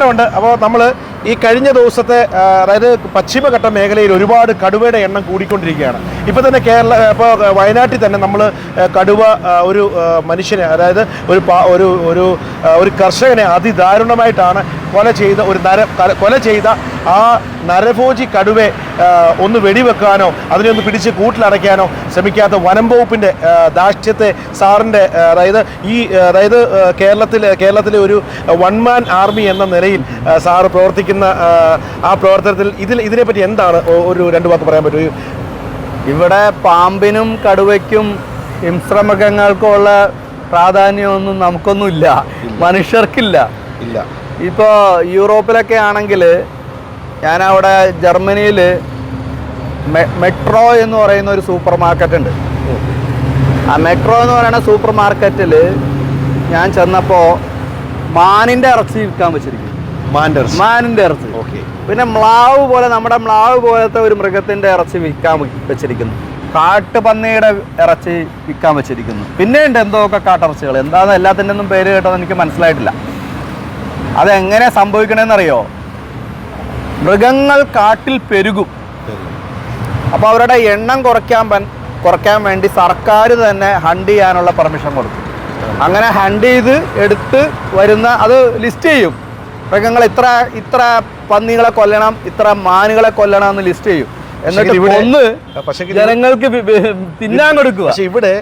ഉണ്ട് അപ്പോൾ നമ്മൾ ഈ കഴിഞ്ഞ ദിവസത്തെ അതായത് പശ്ചിമഘട്ട മേഖലയിൽ ഒരുപാട് കടുവയുടെ എണ്ണം കൂടിക്കൊണ്ടിരിക്കുകയാണ്. ഇപ്പോൾ തന്നെ കേരള ഇപ്പോൾ വയനാട്ടിൽ തന്നെ നമ്മൾ കടുവ ഒരു മനുഷ്യനെ അതായത് ഒരു ഒരു ഒരു ഒരു കർഷകനെ അതിദാരുണമായിട്ടാണ് കൊല ചെയ്ത ഒരു നര കൊല ചെയ്ത ആ നരഭോജി കടുവെ ഒന്ന് വെടിവെക്കാനോ അതിനെ ഒന്ന് പിടിച്ച് കൂട്ടിലടയ്ക്കാനോ ശ്രമിക്കാത്ത വനം വകുപ്പിന്റെ ദാഷ്ട്യത്തെ സാറിന്റെ അതായത് ഈ അതായത് കേരളത്തിലെ കേരളത്തിലെ ഒരു വൺമാൻ ആർമി എന്ന നിലയിൽ സാറ് പ്രവർത്തിക്കുന്ന ആ, ആ പ്രവർത്തനത്തിൽ ഇതിൽ ഇതിനെപ്പറ്റി എന്താണ് ഒരു രണ്ട് വാക്ക് പറയാൻ പറ്റുമോ ഇവിടെ പാമ്പിനും കടുവയ്ക്കും ഹിംസ്രമൃഗങ്ങൾക്കുള്ള പ്രാധാന്യമൊന്നും നമുക്കൊന്നുമില്ല. മനുഷ്യർക്കില്ല. ഇല്ല. ഇപ്പോൾ യൂറോപ്പിലൊക്കെ ആണെങ്കിൽ ഞാനവിടെ ജർമ്മനിയിൽ മെട്രോ എന്ന് പറയുന്ന ഒരു സൂപ്പർ മാർക്കറ്റ് ഉണ്ട് ആ മെട്രോ എന്ന് പറയുന്ന സൂപ്പർ മാർക്കറ്റിൽ ഞാൻ ചെന്നപ്പോൾ മാനിന്റെ ഇറച്ചി വിൽക്കാൻ വെച്ചിരിക്കുന്നു. മാൻഡേഴ്സ് മാനിന്റെ ഇറച്ചി. ഓക്കെ. പിന്നെ മ്ലാവ് പോലെ നമ്മുടെ മ്ലാവ് പോലത്തെ ഒരു മൃഗത്തിന്റെ ഇറച്ചി വിൽക്കാൻ വെച്ചിരിക്കുന്നു. കാട്ടുപന്നിയുടെ ഇറച്ചി വിൽക്കാൻ വെച്ചിരിക്കുന്നു. പിന്നെ ഉണ്ട് എന്തൊക്കെ കാട്ടിറച്ചികൾ? എന്താണെന്ന് എല്ലാത്തിന്റെ ഒന്നും പേര് കേട്ടത് എനിക്ക് മനസ്സിലായിട്ടില്ല. അതെങ്ങനെ സംഭവിക്കണമെന്നറിയോ മൃഗങ്ങൾ കാട്ടിൽ പെരുകും. അപ്പോൾ അവരുടെ എണ്ണം കുറയ്ക്കാൻ കുറയ്ക്കാൻ വേണ്ടി സർക്കാർ തന്നെ ഹണ്ട് ചെയ്യാനുള്ള പെർമിഷൻ കൊടുക്കും. അങ്ങനെ ഹണ്ട് ചെയ്ത് എടുത്ത് വരുന്ന അത് ലിസ്റ്റ് ചെയ്യും. മൃഗങ്ങൾ ഇത്ര ഇത്ര പന്നികളെ കൊല്ലണം ഇത്ര മാനുകളെ കൊല്ലണം എന്ന് ലിസ്റ്റ് ചെയ്യും. എന്നിട്ട് ഒന്ന് പക്ഷേ ജനങ്ങൾക്ക് തിന്നാൻ കൊടുക്കുക. പക്ഷേ ഇവിടെ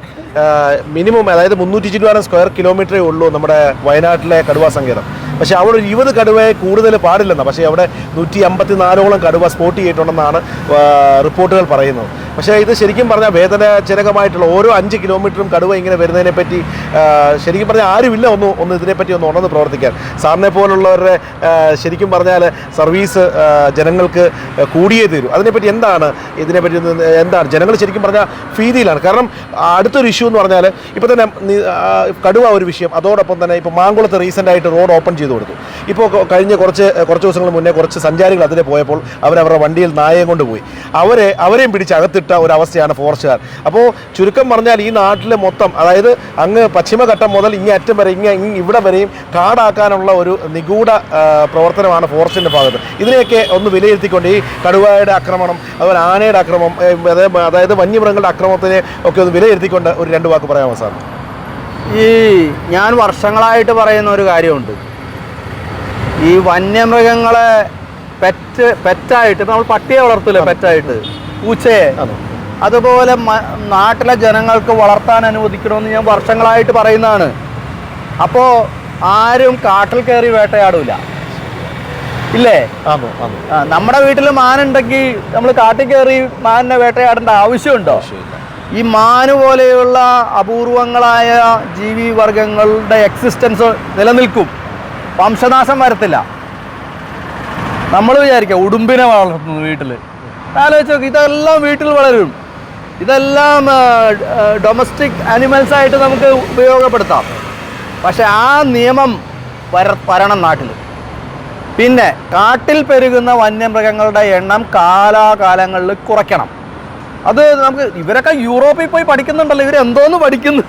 മിനിമം അതായത് മുന്നൂറ്റി ചില്ലുവാനം സ്ക്വയർ കിലോമീറ്ററേ ഉള്ളൂ നമ്മുടെ വയനാട്ടിലെ കടുവാ സങ്കേതം. പക്ഷേ അവിടെ ഒരു ഇരുപത് കടുവയെ കൂടുതൽ പാടില്ലെന്നാണ് പക്ഷേ അവിടെ നൂറ്റി അമ്പത്തി നാലോളം കടുവ സ്പോട്ട് ചെയ്തിട്ടുണ്ടെന്നാണ് റിപ്പോർട്ടുകൾ പറയുന്നത്. പക്ഷേ ഇത് ശരിക്കും പറഞ്ഞാൽ വേദനാജനകമായിട്ടുള്ള ഓരോ അഞ്ച് കിലോമീറ്ററും കടുവ ഇങ്ങനെ വരുന്നതിനെ പറ്റി ശരിക്കും പറഞ്ഞാൽ ആരുമില്ല ഒന്ന് ഒന്ന് ഇതിനെപ്പറ്റി ഒന്ന് ഉണർന്ന് പ്രവർത്തിക്കാൻ. സാറിനെ പോലുള്ളവരുടെ ശരിക്കും പറഞ്ഞാൽ സർവീസ് ജനങ്ങൾക്ക് കൂടിയേ തീരൂ. അതിനെപ്പറ്റി എന്താണ് ഇതിനെപ്പറ്റി എന്താണ്? ജനങ്ങൾ ശരിക്കും പറഞ്ഞാൽ ഭീതിയിലാണ്. കാരണം അടുത്തൊരു ഇഷ്യൂ എന്ന് പറഞ്ഞാൽ ഇപ്പോൾ തന്നെ കടുവ ഒരു വിഷയം. അതോടൊപ്പം തന്നെ ഇപ്പോൾ മാങ്കുളത്ത് റീസെന്റ് ആയിട്ട് റോഡ് ഓപ്പൺ ചെയ്ത്. കൊടുത്തു. ഇപ്പോൾ കഴിഞ്ഞ കുറച്ച് കുറച്ച് ദിവസങ്ങൾ മുന്നേ കുറച്ച് സഞ്ചാരികൾ അതിലെ പോയപ്പോൾ അവരവരുടെ വണ്ടിയിൽ നായയെ കൊണ്ട് പോയി. അവരെ അവരെയും പിടിച്ച് അകത്തിട്ട ഒരു അവസ്ഥയാണ് ഫോറസ്റ്റുകാർ. അപ്പോൾ ചുരുക്കം പറഞ്ഞാൽ ഈ നാട്ടിലെ മൊത്തം അതായത് അങ്ങ് പശ്ചിമഘട്ടം മുതൽ ഇങ്ങേ അറ്റം വരെ ഇങ്ങ ഇങ് ഇവിടെ വരെയും കാടാക്കാനുള്ള ഒരു നിഗൂഢ പ്രവർത്തനമാണ് ഫോറസ്റ്റിന്റെ ഭാഗത്ത്. ഇതിനെയൊക്കെ ഒന്ന് വിലയിരുത്തിക്കൊണ്ട് ഈ കടുവായുടെ ആക്രമണം അതുപോലെ ആനയുടെ ആക്രമണം ഏ, അതായത് വന്യമൃഗങ്ങളുടെ ആക്രമണത്തിനെ ഒക്കെ ഒന്ന് വിലയിരുത്തിക്കൊണ്ട് ഒരു രണ്ട് വാക്ക് പറയാമോ സാർ? ഈ ഞാൻ വർഷങ്ങളായിട്ട് പറയുന്ന ഒരു കാര്യമുണ്ട്. ഈ വന്യമൃഗങ്ങളെ പെറ്റ് പെറ്റായിട്ട് നമ്മൾ പട്ടിയെ വളർത്തില്ലേ പെറ്റായിട്ട്. പൂച്ചയെ. അതുപോലെ നാട്ടിലെ ജനങ്ങൾക്ക് വളർത്താൻ അനുവദിക്കണമെന്ന് ഞാൻ വർഷങ്ങളായിട്ട് പറയുന്നതാണ്. അപ്പോ ആരും കാട്ടിൽ കയറി വേട്ടയാടൂല. ഇല്ലേ? നമ്മുടെ വീട്ടിൽ മാനുണ്ടെങ്കിൽ നമ്മൾ കാട്ടിൽ കയറി മാനിനെ വേട്ടയാടേണ്ട ആവശ്യമുണ്ടോ? ഈ മാന് പോലെയുള്ള അപൂർവങ്ങളായ ജീവി വർഗങ്ങളുടെ എക്സിസ്റ്റൻസ് നിലനിൽക്കും. വംശനാശം വരത്തില്ല. നമ്മൾ വിചാരിക്കുക ഉടുമ്പിനെ വളർത്തുന്നു വീട്ടിൽ ആലോചിച്ച് നോക്കി ഇതെല്ലാം വീട്ടിൽ വളരും. ഇതെല്ലാം ഡൊമസ്റ്റിക് ആനിമൽസ് ആയിട്ട് നമുക്ക് ഉപയോഗപ്പെടുത്താം. പക്ഷെ ആ നിയമം വര വരണം നാട്ടിൽ പിന്നെ കാട്ടിൽ പെരുകുന്ന വന്യമൃഗങ്ങളുടെ എണ്ണം കാലാകാലങ്ങളിൽ കുറയ്ക്കണം. അത് നമുക്ക് ഇവരൊക്കെ യൂറോപ്പിൽ പോയി പഠിക്കുന്നുണ്ടല്ലോ ഇവർ എന്തോന്ന് പഠിക്കുന്നു?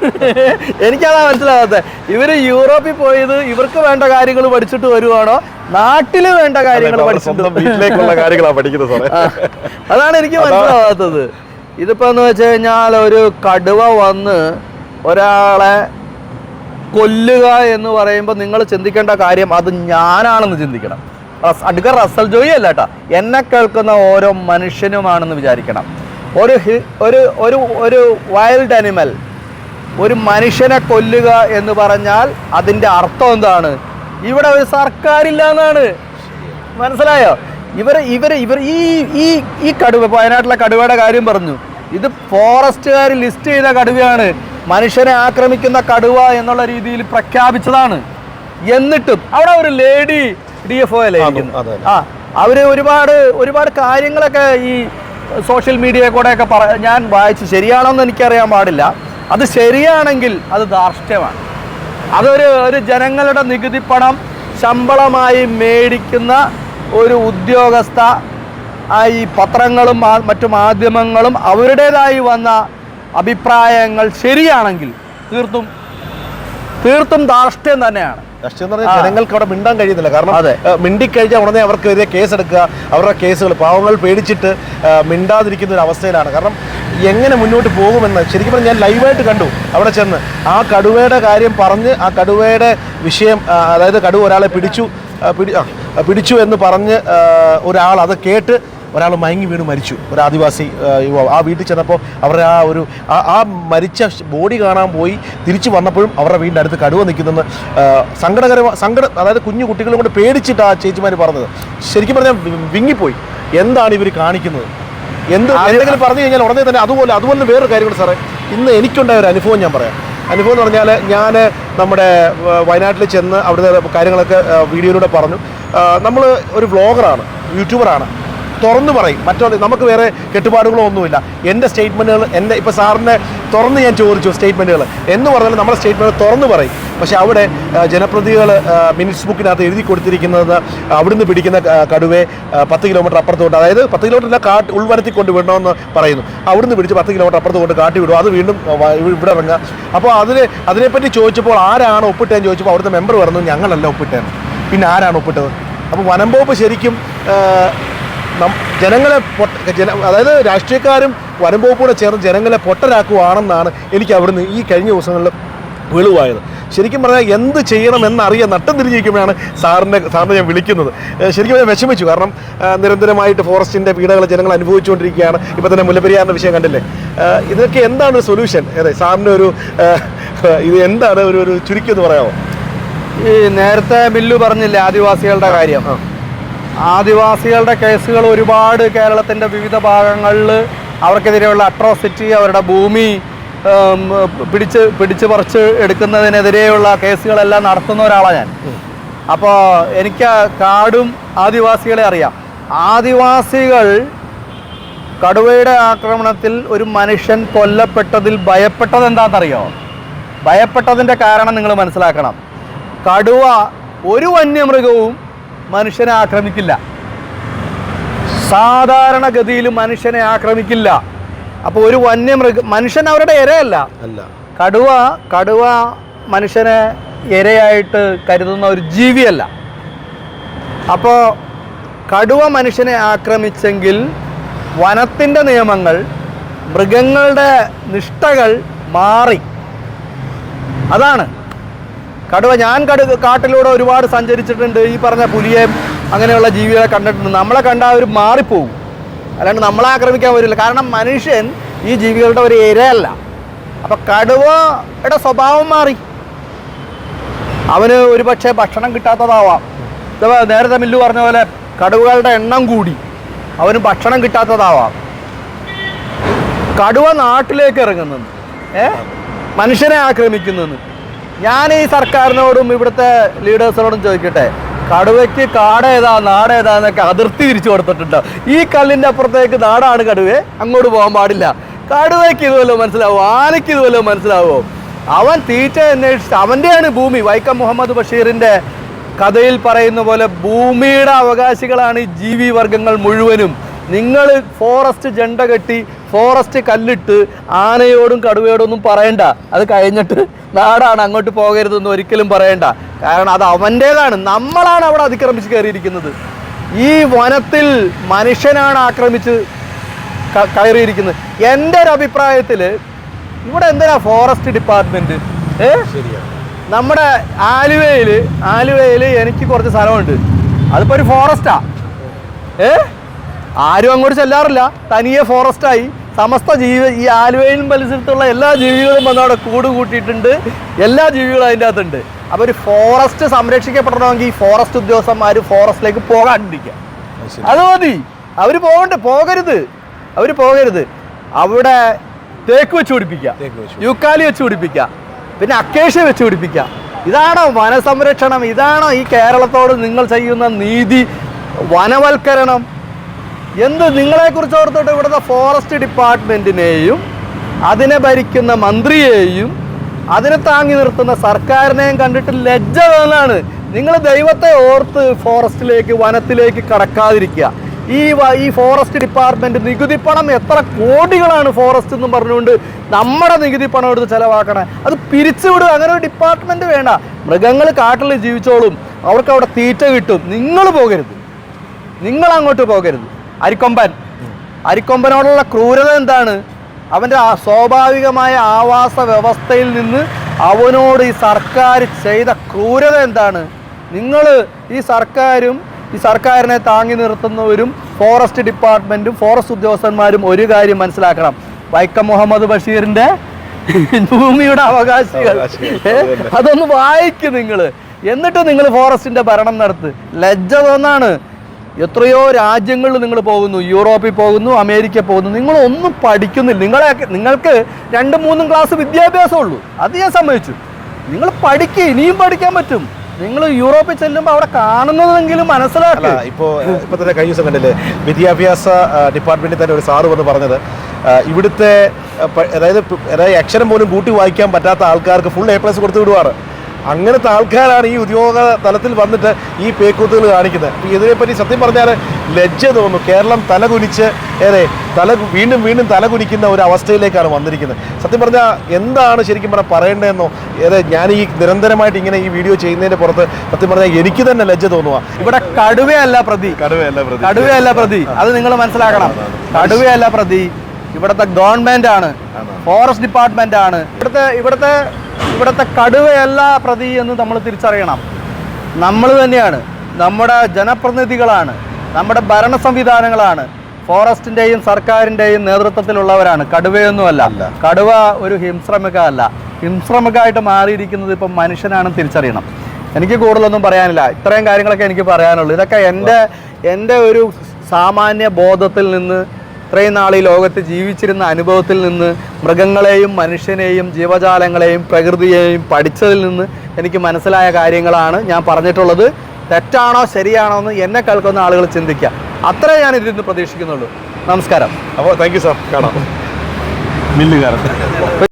എനിക്കതാ മനസ്സിലാകാത്തത് ഇവർ യൂറോപ്പിൽ പോയത് ഇവർക്ക് വേണ്ട കാര്യങ്ങൾ പഠിച്ചിട്ട് വരുവാണോ? നാട്ടിൽ വേണ്ട കാര്യങ്ങൾ പഠിച്ചിട്ട് അതാണ് എനിക്ക് മനസ്സിലാവാത്തത്. ഇതിപ്പോ എന്ന് വെച്ച് കഴിഞ്ഞാൽ ഒരു കടുവ വന്ന് ഒരാളെ കൊല്ലുക എന്ന് പറയുമ്പോൾ നിങ്ങൾ ചിന്തിക്കേണ്ട കാര്യം അത് ഞാനാണെന്ന് ചിന്തിക്കണം. അടുക്ക റസൽ ജോയി അല്ല കേട്ടോ. എന്നെ കേൾക്കുന്ന ഓരോ മനുഷ്യനുമാണെന്ന് വിചാരിക്കണം. ഒരു ഒരു ഒരു ഒരു വൈൽഡ് അനിമൽ ഒരു മനുഷ്യനെ കൊല്ലുക എന്ന് പറഞ്ഞാൽ അതിന്റെ അർത്ഥം എന്താണ്? ഇവിടെ ഒരു സർക്കാരില്ല എന്നാണ്. മനസ്സിലായോ? ഇവർ ഇവർ ഇവർ ഈ ഈ ഈ കടുവ വയനാട്ടിലെ കടുവയുടെ കാര്യം പറഞ്ഞു. ഇത് ഫോറസ്റ്റുകാർ ലിസ്റ്റ് ചെയ്ത കടുവയാണ്. മനുഷ്യനെ ആക്രമിക്കുന്ന കടുവ എന്നുള്ള രീതിയിൽ പ്രഖ്യാപിച്ചതാണ്. എന്നിട്ടും അവിടെ ഒരു ലേഡി ഡി എഫ് ഒ. ആ അവർ ഒരുപാട് ഒരുപാട് കാര്യങ്ങളൊക്കെ ഈ സോഷ്യൽ മീഡിയ കൂടെയൊക്കെ പറ ഞാൻ വായിച്ചു ശരിയാണോന്ന് എനിക്കറിയാൻ പാടില്ല. അത് ശരിയാണെങ്കിൽ അത് ധാർഷ്ട്യമാണ്. അതൊരു ഒരു ജനങ്ങളുടെ നികുതി പണം ശമ്പളമായി മേടിക്കുന്ന ഒരു ഉദ്യോഗസ്ഥ ഈ പത്രങ്ങളും മറ്റു മാധ്യമങ്ങളും അവരുടേതായി വന്ന അഭിപ്രായങ്ങൾ ശരിയാണെങ്കിൽ തീർത്തും തീർത്തും ധാർഷ്ട്യം തന്നെയാണ്. രാഷ്ട്രീയം എന്ന് പറഞ്ഞാൽ ജനങ്ങൾക്ക് അവിടെ മിണ്ടാൻ കഴിയുന്നില്ല. കാരണം മിണ്ടിക്കഴിഞ്ഞാൽ ഉടനെ അവർക്കെതിരെ കേസെടുക്കുക അവരുടെ കേസുകൾ പാവങ്ങൾ പേടിച്ചിട്ട് മിണ്ടാതിരിക്കുന്ന ഒരു അവസ്ഥയിലാണ്. കാരണം എങ്ങനെ മുന്നോട്ട് പോകുമെന്ന് ശരിക്കും പറഞ്ഞാൽ ഞാൻ ലൈവായിട്ട് കണ്ടു അവിടെ ചെന്ന്. ആ കടുവയുടെ കാര്യം പറഞ്ഞ് ആ കടുവയുടെ വിഷയം അതായത് കടുവ ഒരാളെ പിടിച്ചു പിടി പിടിച്ചു എന്ന് പറഞ്ഞ് ഒരാൾ അത് കേട്ട് ഒരാൾ മയങ്ങി വീണ് മരിച്ചു. ഒരു ആദിവാസി യുവാവ്. ആ വീട്ടിൽ ചെന്നപ്പോൾ അവരുടെ ആ ഒരു ആ- മരിച്ച ബോഡി കാണാൻ പോയി. തിരിച്ചു വന്നപ്പോഴും അവരുടെ വീടിന്റെ അടുത്ത് കടുവ നിൽക്കുന്നെന്ന് സങ്കടകരമായ സങ്കട അതായത് കുഞ്ഞു കുട്ടികളും കൊണ്ട് പേടിച്ചിട്ട് ആ ചേച്ചിമാർ പറഞ്ഞത്. ശരിക്കും പറഞ്ഞാൽ വിങ്ങിപ്പോയി. എന്താണ് ഇവർ കാണിക്കുന്നത്? എന്ത് എന്തെങ്കിലും പറഞ്ഞു കഴിഞ്ഞാൽ ഉടനെ തന്നെ അതുപോലെ അതുപോലെ വേറൊരു കാര്യങ്ങൾ സാറേ. ഇന്ന് എനിക്കുണ്ടായ ഒരു അനുഭവം ഞാൻ പറയാം. അനുഭവം എന്ന് പറഞ്ഞാൽ ഞാൻ നമ്മുടെ വയനാട്ടിൽ ചെന്ന് അവിടുത്തെ കാര്യങ്ങളൊക്കെ വീഡിയോയിലൂടെ പറഞ്ഞു. നമ്മൾ ഒരു വ്ളോഗറാണ് യൂട്യൂബറാണ്. തുറന്നു പറയും. മറ്റുള്ള നമുക്ക് വേറെ കെട്ടുപാടുകളോ ഒന്നുമില്ല. എന്റെ സ്റ്റേറ്റ്മെന്റുകൾ എന്റെ ഇപ്പോൾ സാറിനെ തുറന്ന് ഞാൻ ചോദിച്ചു സ്റ്റേറ്റ്മെന്റുകൾ എന്ന് പറഞ്ഞാൽ നമ്മുടെ സ്റ്റേറ്റ്മെന്റ് തുറന്നു പറയും. പക്ഷേ അവിടെ ജനപ്രതികൾ മിനിറ്റ്സ് ബുക്കിനകത്ത് എഴുതി കൊടുത്തിരിക്കുന്നത് അവിടുന്ന് പിടിക്കുന്ന കടുവെ പത്ത് കിലോമീറ്റർ അപ്പുറത്തോട്ട് അതായത് പത്ത് കിലോമീറ്റർ അല്ല കാട്ട് ഉൾവനത്തിൽ കൊണ്ട് വിടണമെന്ന് പറയുന്നു. അവിടുന്ന് പിടിച്ച് പത്ത് കിലോമീറ്റർ അപ്പുറത്ത് കൊണ്ട് കാട്ടി വിടും. അത് വീണ്ടും ഇവിടെ ഇറങ്ങുക. അപ്പോൾ അതിന് അതിനെപ്പറ്റി ചോദിച്ചപ്പോൾ ആരാണ് ഒപ്പിട്ടതെന്ന് ചോദിച്ചപ്പോൾ അവിടുത്തെ മെമ്പർ പറഞ്ഞു ഞങ്ങളല്ല ഒപ്പിട്ടതെന്ന്. പിന്നെ ആരാണ് ഒപ്പിട്ടത്? അപ്പോൾ വനംവകുപ്പ് ശരിക്കും ജനങ്ങളെ പൊട്ട ജന അതായത് രാഷ്ട്രീയക്കാരും വനം കൂടെ ചേർന്ന് ജനങ്ങളെ പൊട്ടരാക്കുവാണെന്നാണ് എനിക്ക് അവിടുന്ന് ഈ കഴിഞ്ഞ ദിവസങ്ങളിൽ വെളിവായത്. ശരിക്കും പറഞ്ഞാൽ എന്ത് ചെയ്യണമെന്നറിയാൻ നട്ടം തിരിഞ്ഞിരിക്കുമ്പോഴാണ് സാറിന്റെ സാറിനെ ഞാൻ വിളിക്കുന്നത്. ശരിക്കും ഞാൻ വിഷമിച്ചു. കാരണം നിരന്തരമായിട്ട് ഫോറസ്റ്റിന്റെ പീഡകൾ ജനങ്ങൾ അനുഭവിച്ചുകൊണ്ടിരിക്കുകയാണ്. ഇപ്പോൾ തന്നെ മുല്ലപ്പെരിയാറിന്റെ വിഷയം കണ്ടില്ലേ? ഇതൊക്കെ എന്താണ് ഒരു സൊല്യൂഷൻ അതെ സാറിന്റെ ഒരു ഇത് എന്താണ് ഒരു ഒരു ചുരുക്കി എന്ന് പറയാമോ? ഈ നേരത്തെ ബില്ലു പറഞ്ഞില്ലേ ആദിവാസികളുടെ കാര്യം? ആദിവാസികളുടെ കേസുകൾ ഒരുപാട് കേരളത്തിന്റെ വിവിധ ഭാഗങ്ങളിൽ അവർക്കെതിരെയുള്ള അട്രോസിറ്റി അവരുടെ ഭൂമി പിടിച്ച് പിടിച്ച് പറിച്ച് എടുക്കുന്നതിനെതിരെയുള്ള കേസുകളെല്ലാം നടത്തുന്ന ഒരാളാണ് ഞാൻ. അപ്പോൾ എനിക്ക് കാടും ആദിവാസികളെ അറിയാം. ആദിവാസികൾ കടുവയുടെ ആക്രമണത്തിൽ ഒരു മനുഷ്യൻ കൊല്ലപ്പെട്ടതിൽ ഭയപ്പെട്ടത് എന്താണെന്നറിയോ ഭയപ്പെട്ടതിന്റെ കാരണം നിങ്ങൾ മനസ്സിലാക്കണം. കടുവ ഒരു വന്യമൃഗവും മനുഷ്യനെ ആക്രമിക്കില്ല. സാധാരണഗതിയിൽ മനുഷ്യനെ ആക്രമിക്കില്ല. അപ്പോൾ ഒരു വന്യമൃഗ മനുഷ്യൻ അവരുടെ ഇരയല്ല. അല്ല. കടുവ കടുവ മനുഷ്യനെ ഇരയായിട്ട് കരുതുന്ന ഒരു ജീവിയല്ല. അപ്പോൾ കടുവ മനുഷ്യനെ ആക്രമിച്ചെങ്കിൽ വനത്തിന്റെ നിയമങ്ങൾ മൃഗങ്ങളുടെ നിഷ്ഠകൾ മാറി. അതാണ്. കടുവ ഞാൻ കടു കാട്ടിലൂടെ ഒരുപാട് സഞ്ചരിച്ചിട്ടുണ്ട്. ഈ പറഞ്ഞ പുലിയെ അങ്ങനെയുള്ള ജീവികളെ കണ്ടിട്ടുണ്ട്. നമ്മളെ കണ്ട അവർ മാറിപ്പോകും അല്ലാണ്ട് നമ്മളെ ആക്രമിക്കാൻ വരില്ല. കാരണം മനുഷ്യൻ ഈ ജീവികളുടെ ഒരു ഇരയല്ല. അപ്പം കടുവയുടെ സ്വഭാവം മാറി. അവന് ഒരുപക്ഷെ ഭക്ഷണം കിട്ടാത്തതാവാം. ഇതവ നേരത്തെ മില്ലു പറഞ്ഞ പോലെ കടുവകളുടെ എണ്ണം കൂടി. അവന് ഭക്ഷണം കിട്ടാത്തതാവാം. കടുവ നാട്ടിലേക്ക് ഇറങ്ങുന്നു ഏ? മനുഷ്യനെ ആക്രമിക്കുന്നു ഞാൻ ഈ സർക്കാരിനോടും ഇവിടുത്തെ ലീഡേഴ്സിനോടും ചോദിക്കട്ടെ കടുവയ്ക്ക് കാടേതാ നാടേതാ എന്നൊക്കെ അതിർത്തി തിരിച്ചു കൊടുത്തിട്ടുണ്ട്. ഈ കല്ലിന്റെ അപ്പുറത്തേക്ക് നാടാണ് കടുവേ അങ്ങോട്ട് പോകാൻ പാടില്ല. കടുവയ്ക്ക് ഇതുവല്ലോ മനസ്സിലാവോ? ആനയ്ക്ക് ഇതുവല്ലോ മനസ്സിലാവോ? അവൻ തീറ്റ അന്വേഷിച്ച് അവന്റെയാണ് ഭൂമി. വൈക്കം മുഹമ്മദ് ബഷീറിന്റെ കഥയിൽ പറയുന്ന പോലെ ഭൂമിയുടെ അവകാശികളാണ് ഈ ജീവി വർഗങ്ങൾ മുഴുവനും. നിങ്ങൾ ഫോറസ്റ്റ് ജണ്ട കെട്ടി ഫോറസ്റ്റ് കല്ലിട്ട് ആനയോടും കടുവയോടും ഒന്നും പറയണ്ട. അത് കഴിഞ്ഞിട്ട് നാടാണ് അങ്ങോട്ട് പോകരുതെന്ന് ഒരിക്കലും പറയണ്ട. കാരണം അത് അവന്റേതാണ് നമ്മളാണ് അവിടെ അതിക്രമിച്ച് കയറിയിരിക്കുന്നത്. ഈ വനത്തിൽ മനുഷ്യനാണ് ആക്രമിച്ച് കയറിയിരിക്കുന്നത്. എന്റെ ഒരു അഭിപ്രായത്തിൽ ഇവിടെ എന്തിനാ ഫോറസ്റ്റ് ഡിപ്പാർട്ട്മെന്റ് ഏ? ശരിയാണ് നമ്മുടെ ആലുവയിൽ ആലുവയിൽ എനിക്ക് കുറച്ച് സ്ഥലമുണ്ട്. അതിപ്പോൾ ഒരു ഫോറസ്റ്റാ. ഏ? ആരും അങ്ങോട്ട് ചെല്ലാറില്ല. തനിയെ ഫോറസ്റ്റായി. സമസ്ത ജീവി ഈ ആലുവയിലും പരിസരത്തുള്ള എല്ലാ ജീവികളും വന്ന് അവിടെ കൂട് കൂട്ടിയിട്ടുണ്ട്. എല്ലാ ജീവികളും അതിന്റെ അകത്തുണ്ട്. അപ്പോൾ ഒരു ഫോറസ്റ്റ് സംരക്ഷിക്കപ്പെടണമെങ്കിൽ ഈ ഫോറസ്റ്റ് ഉദ്യോഗസ്ഥന്മാർ ഫോറസ്റ്റിലേക്ക് പോകാണ്ടിരിക്കുക. അത് മതി. അവർ പോകണ്ട പോകരുത്. അവർ പോകരുത്. അവിടെ തേക്ക് വെച്ച് പിടിപ്പിക്കുക. യുക്കാലി വെച്ച് യൂക്കാലി വെച്ച് പിടിപ്പിക്കുക. പിന്നെ അക്കേഷ വെച്ച് പിടിപ്പിക്കുക. ഇതാണോ വനസംരക്ഷണം? ഇതാണോ ഈ കേരളത്തോട് നിങ്ങൾ ചെയ്യുന്ന നീതി? വനവൽക്കരണം? എന്ത് നിങ്ങളെക്കുറിച്ച് ഓർത്തോട്ട് ഇവിടുത്തെ ഫോറസ്റ്റ് ഡിപ്പാർട്ട്മെന്റിനെയും അതിനെ ഭരിക്കുന്ന മന്ത്രിയെയും അതിനെ താങ്ങി നിർത്തുന്ന സർക്കാരിനെയും കണ്ടിട്ട് ലജ്ജ വേണമാണ് നിങ്ങൾ ദൈവത്തെ ഓർത്ത് ഫോറസ്റ്റിലേക്ക് വനത്തിലേക്ക് കടക്കാതിരിക്കുക. ഈ ഈ ഫോറസ്റ്റ് ഡിപ്പാർട്ട്മെന്റ് നികുതി പണം എത്ര കോടികളാണ് ഫോറസ്റ്റ് എന്ന് പറഞ്ഞുകൊണ്ട് നമ്മുടെ നികുതി പണം എടുത്ത് ചെലവാക്കണേ. അത് പിരിച്ചുവിടുക അങ്ങനെ ഒരു ഡിപ്പാർട്ട്മെന്റ് വേണ്ട. മൃഗങ്ങൾ കാട്ടിൽ ജീവിച്ചോളും. അവർക്ക് അവിടെ തീറ്റ കിട്ടും. നിങ്ങൾ പോകരുത്. നിങ്ങൾ അങ്ങോട്ട് പോകരുത്. അരിക്കൊമ്പൻ. അരിക്കൊമ്പനോടുള്ള ക്രൂരത എന്താണ്? അവന്റെ സ്വാഭാവികമായ ആവാസ വ്യവസ്ഥയിൽ നിന്ന് അവനോട് ഈ സർക്കാർ ചെയ്ത ക്രൂരത എന്താണ്? നിങ്ങൾ ഈ സർക്കാരും ഈ സർക്കാരിനെ താങ്ങി നിർത്തുന്നവരും ഫോറസ്റ്റ് ഡിപ്പാർട്ട്മെന്റും ഫോറസ്റ്റ് ഉദ്യോഗസ്ഥന്മാരും ഒരു കാര്യം മനസ്സിലാക്കണം. വൈക്കം മുഹമ്മദ് ബഷീറിന്റെ ഭൂമിയുടെ അവകാശികൾ. അതൊന്ന് വായിക്കും നിങ്ങൾ എന്നിട്ട് നിങ്ങൾ ഫോറസ്റ്റിന്റെ ഭരണം നടത്ത്. ലജ്ജ തോന്നാണ്. എത്രയോ രാജ്യങ്ങളിൽ നിങ്ങൾ പോകുന്നു യൂറോപ്പിൽ പോകുന്നു അമേരിക്ക പോകുന്നു. നിങ്ങളൊന്നും പഠിക്കുന്നില്ല. നിങ്ങളെ നിങ്ങൾക്ക് രണ്ട് മൂന്നും ക്ലാസ് വിദ്യാഭ്യാസം ഉള്ളൂ അത് ഞാൻ സമ്മതിച്ചു. നിങ്ങൾ പഠിക്കുക ഇനിയും പഠിക്കാൻ പറ്റും. നിങ്ങൾ യൂറോപ്പിൽ ചെല്ലുമ്പോൾ അവിടെ കാണുന്നതെങ്കിലും മനസ്സിലാക്കുക ഇപ്പോൾ ഇപ്പോൾ തന്നെ കഴിഞ്ഞ ദിവസം കണ്ടില്ലേ വിദ്യാഭ്യാസ ഡിപ്പാർട്ട്മെന്റിൽ തന്നെ ഒരു സാറ് വന്ന് പറഞ്ഞത് ഇവിടുത്തെ അതായത് അതായത് അക്ഷരം പോലും കൂട്ടി വായിക്കാൻ പറ്റാത്ത ആൾക്കാർക്ക് ഫുൾ എ പ്ലസ് കൊടുത്തു വിടുവാണ്. അങ്ങനത്തെ ആൾക്കാരാണ് ഈ ഉദ്യോഗ തലത്തിൽ വന്നിട്ട് ഈ പേക്കൂത്തുകൾ കാണിക്കുന്നത്. അപ്പോൾ ഇതിനെപ്പറ്റി സത്യം പറഞ്ഞാൽ ലജ്ജ തോന്നുന്നു. കേരളം തലകുനിച്ച് ഏതെ തല വീണ്ടും വീണ്ടും തലകുനിക്കുന്ന ഒരു അവസ്ഥയിലേക്കാണ് വന്നിരിക്കുന്നത്. സത്യം പറഞ്ഞാൽ എന്താണ് ശരിക്കും പറഞ്ഞാൽ പറയേണ്ടതെന്നോ ഏതെ ഞാൻ ഈ നിരന്തരമായിട്ട് ഇങ്ങനെ ഈ വീഡിയോ ചെയ്യുന്നതിന്റെ പുറത്ത് സത്യം പറഞ്ഞാൽ എനിക്ക് തന്നെ ലജ്ജ തോന്നുക ഇവിടെ കടുവയല്ല പ്രതി. കടുവയല്ല പ്രതി. കടുവയല്ല പ്രതി. അത് നിങ്ങൾ മനസ്സിലാക്കണം. കടുവയല്ല പ്രതി. ഇവിടുത്തെ ഗവൺമെന്റ് ആണ് ഫോറസ്റ്റ് ഡിപ്പാർട്ട്മെന്റ് ആണ് ഇവിടുത്തെ ഇവിടുത്തെ ഇവിടുത്തെ കടുവയല്ല പ്രതി എന്ന് നമ്മൾ തിരിച്ചറിയണം. നമ്മൾ തന്നെയാണ്. നമ്മുടെ ജനപ്രതിനിധികളാണ്. നമ്മുടെ ഭരണ സംവിധാനങ്ങളാണ്. ഫോറസ്റ്റിന്റെയും സർക്കാരിന്റെയും നേതൃത്വത്തിലുള്ളവരാണ്. കടുവയൊന്നുമല്ല. കടുവ ഒരു ഹിംസ്രമക അല്ല ഹിംസ്രമൃഗമായിട്ട് മാറിയിരിക്കുന്നത് ഇപ്പം മനുഷ്യനാണെന്ന് തിരിച്ചറിയണം. എനിക്ക് കൂടുതലൊന്നും പറയാനില്ല. ഇത്രയും കാര്യങ്ങളൊക്കെ എനിക്ക് പറയാനുള്ളൂ. ഇതൊക്കെ എന്റെ എന്റെ ഒരു സാമാന്യ ബോധത്തിൽ നിന്ന് ഇത്രയും നാൾ ഈ ലോകത്ത് ജീവിച്ചിരുന്ന അനുഭവത്തിൽ നിന്ന് മൃഗങ്ങളെയും മനുഷ്യനെയും ജീവജാലങ്ങളെയും പ്രകൃതിയെയും പഠിച്ചതിൽ നിന്ന് എനിക്ക് മനസ്സിലായ കാര്യങ്ങളാണ് ഞാൻ പറഞ്ഞിട്ടുള്ളത്. തെറ്റാണോ ശരിയാണോ എന്ന് എന്നെ കേൾക്കുന്ന ആളുകൾ ചിന്തിക്കുക അത്രേ ഞാൻ ഇതിൽ നിന്ന് പ്രതീക്ഷിക്കുന്നുള്ളൂ. നമസ്കാരം. അപ്പോൾ താങ്ക് യു സാർ കാണാം. മില്ലുകാരൻ.